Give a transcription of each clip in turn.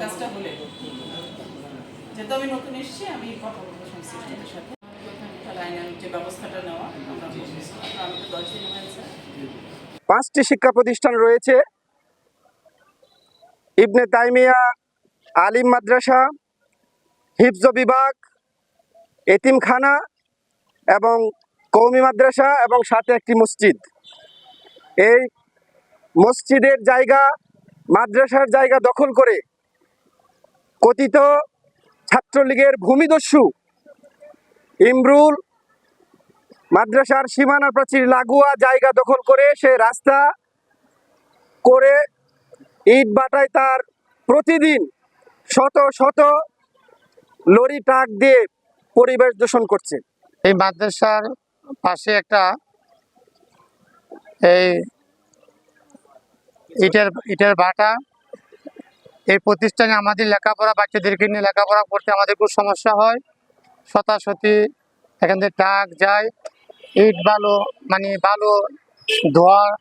কাজটা যেহেতু আমি নতুন আমি কথা বলব সংশ্লিষ্টদের সাথে। পাঁচটি শিক্ষা প্রতিষ্ঠান রয়েছে। ইবনে তাইমিয়া, আলিম মাদ্রাসা, হিফজ বিভাগ, এতিমখানা এবং কৌমি মাদ্রাসা এবং সাথে একটি মসজিদ। এই মসজিদের জায়গা মাদ্রাসার জায়গা দখল করে কথিত ছাত্রলীগের ভূমিদস্যু ইমরুল মাদ্রাসার সীমানা প্রাচীর লাগোয়া জায়গা দখল করে সে রাস্তা করে ইট বাটায় তার প্রতিদিন শত শত লরি ট্রাক দিয়ে পরিবেশ দূষণ করছে। এই মাদ্রাসার পাশে একটা এই ইটের ইটের ভাটা এই প্রতিষ্ঠানে আমাদের লেখাপড়া, বাচ্চাদেরকে নিয়ে লেখাপড়া করতে আমাদের খুব সমস্যা হয়। শতাশতি এখান থেকে ট্রাক যায়, ইট, বালু মানে বালু, ধোয়া,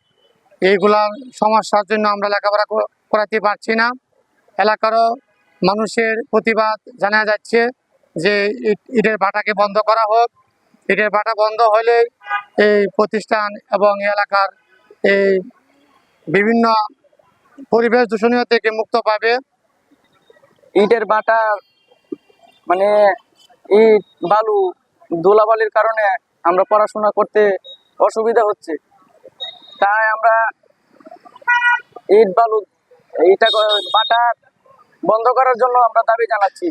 এইগুলা সমস্যার জন্য আমরা লেখাপড়া করাতে পারছি না। এলাকারও মানুষের প্রতিবাদ জানা যাচ্ছে যে ইট- ইটের ভাটাকে বন্ধ করা হোক। ইটের ভাটা বন্ধ হলে এই প্রতিষ্ঠান এবং এলাকার এই বিভিন্ন পরিবেশ দূষণীয় থেকে মুক্ত পাবে। ইটের বাটা মানে ইট, বালু, ধুলাবালির কারণে আমরা পড়াশোনা করতে অসুবিধা হচ্ছে। তাই আমরা ইট, বালু এটা বাটা বন্ধ করার জন্য আমরা দাবি জানাচ্ছি।